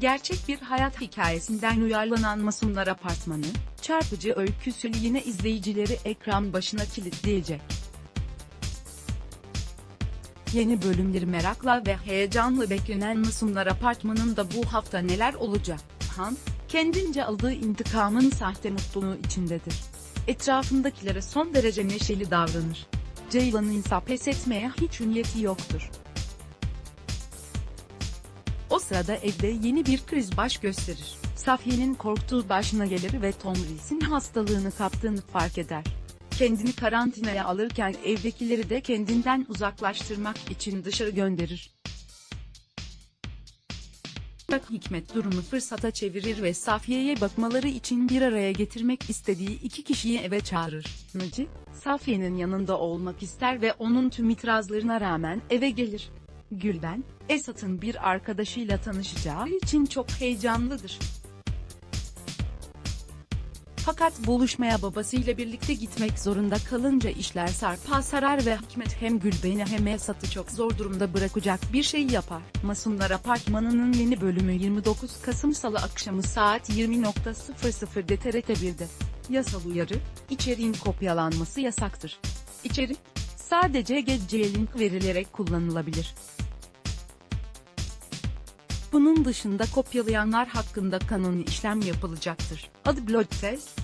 Gerçek bir hayat hikayesinden uyarlanan Masumlar Apartmanı, çarpıcı öyküsü yine izleyicileri ekran başına kilitleyecek. Yeni bölümleri merakla ve heyecanla beklenen Masumlar Apartmanı'nda bu hafta neler olacak? Han, kendince aldığı intikamın sahte mutluluğu içindedir. Etrafındakilere son derece neşeli davranır. Ceylan'ın ise pes etmeye hiç niyeti yoktur. Sırada evde yeni bir kriz baş gösterir. Safiye'nin korktuğu başına gelir ve Tomris'in hastalığını kaptığını fark eder. Kendini karantinaya alırken evdekileri de kendinden uzaklaştırmak için dışarı gönderir. Fakat Hikmet durumu fırsata çevirir ve Safiye'ye bakmaları için bir araya getirmek istediği iki kişiyi eve çağırır. Naci, Safiye'nin yanında olmak ister ve onun tüm itirazlarına rağmen eve gelir. Gülben, Esat'ın bir arkadaşıyla tanışacağı için çok heyecanlıdır. Fakat buluşmaya babasıyla birlikte gitmek zorunda kalınca işler sarpa sarar ve Hikmet hem Gülben'i hem Esat'ı çok zor durumda bırakacak bir şey yapar. Masumlar Apartmanı'nın yeni bölümü 29 Kasım Salı akşamı saat 20.00'de TRT1'de. Yasal uyarı, içeriğin kopyalanması yasaktır. İçerik, sadece geceye link verilerek kullanılabilir. Bunun dışında kopyalayanlar hakkında kanuni işlem yapılacaktır. Adı Bloodtest,